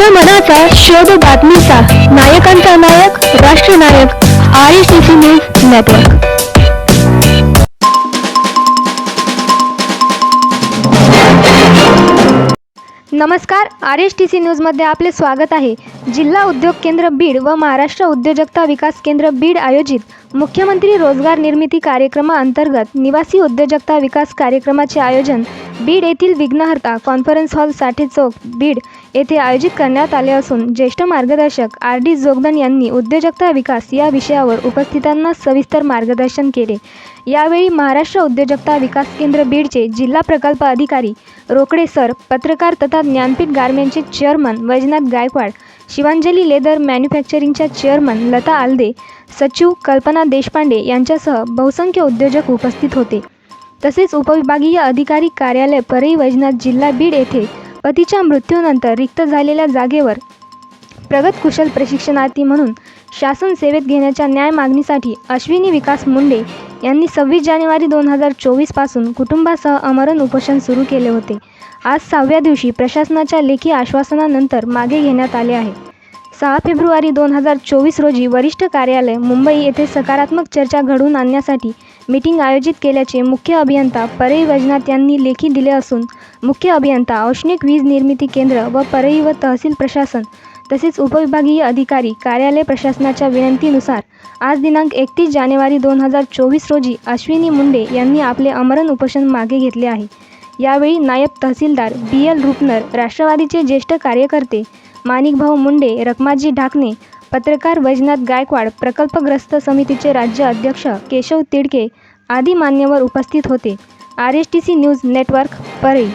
जनमनाचा शोध बातमीचा. नायकांचा नायक राष्ट्रनायक R S T C news network. नमस्कार आर एस टी सी न्यूजमध्ये आपले स्वागत आहे. जिल्हा उद्योग केंद्र बीड व महाराष्ट्र उद्योजकता विकास केंद्र बीड आयोजित मुख्यमंत्री रोजगार निर्मिती कार्यक्रमाअंतर्गत निवासी उद्योजकता विकास कार्यक्रमाचे आयोजन बीड येथील विघ्नहर्ता कॉन्फरन्स हॉल साठे चौक बीड येथे आयोजित करण्यात आले असून ज्येष्ठ मार्गदर्शक आर डी जोगदन यांनी उद्योजकता विकास या विषयावर उपस्थितांना सविस्तर मार्गदर्शन केले. यावेळी महाराष्ट्र उद्योजकता विकास केंद्र बीडचे जिल्हा प्रकल्प अधिकारी रोकडे सर पत्रकार तथा ज्ञानपीठ गारमेंटचे चेअरमन वैजनाथ गायकवाड शिवांजली लेदर मॅन्युफॅक्चरिंगच्या चेअरमन लता आलदे सचिव कल्पना देशपांडे यांच्यासह बहुसंख्य उद्योजक उपस्थित होते. तसेच उपविभागीय अधिकारी कार्यालय परई वैजनाथ जिल्हा बीड येथे पतीच्या मृत्यूनंतर रिक्त झालेल्या जागेवर प्रगत कुशल प्रशिक्षणार्थी म्हणून शासन सेवेत घेण्याच्या न्याय मागणीसाठी अश्विनी विकास मुंडे यांनी सव्वीस जानेवारी दोन हजार चोवीसपासून कुटुंबासह अमरण उपोषण सुरू केले होते. आज सहाव्या दिवशी प्रशासनाच्या लेखी आश्वासनानंतर मागे घेण्यात आले आहे. सहा फेब्रुवारी दोन हजार चोवीस रोजी वरिष्ठ कार्यालय मुंबई येथे सकारात्मक चर्चा घडवून आणण्यासाठी मीटिंग आयोजित केल्याचे मुख्य अभियंता परई वैजनाथ यांनी लेखी दिले असून मुख्य अभियंता औष्णिक वीज निर्मिती केंद्र व परई व तहसील प्रशासन तसेच उपविभागीय अधिकारी कार्यालय प्रशासनाच्या विनंतीनुसार आज दिनांक एकतीस जानेवारी दोन हजार चोवीस रोजी अश्विनी मुंडे यांनी आपले अमरण उपोषण मागे घेतले आहे. यावेळी नायब तहसीलदार बी एल रुपनर राष्ट्रवादीचे ज्येष्ठ कार्यकर्ते माणिकभाऊ मुंडे रखमाजी ढाकणे पत्रकार वैजनाथ गायकवाड प्रकल्पग्रस्त समितीचे राज्य अध्यक्ष केशव तिडके आदी मान्यवर उपस्थित होते. R S T C news network Parli.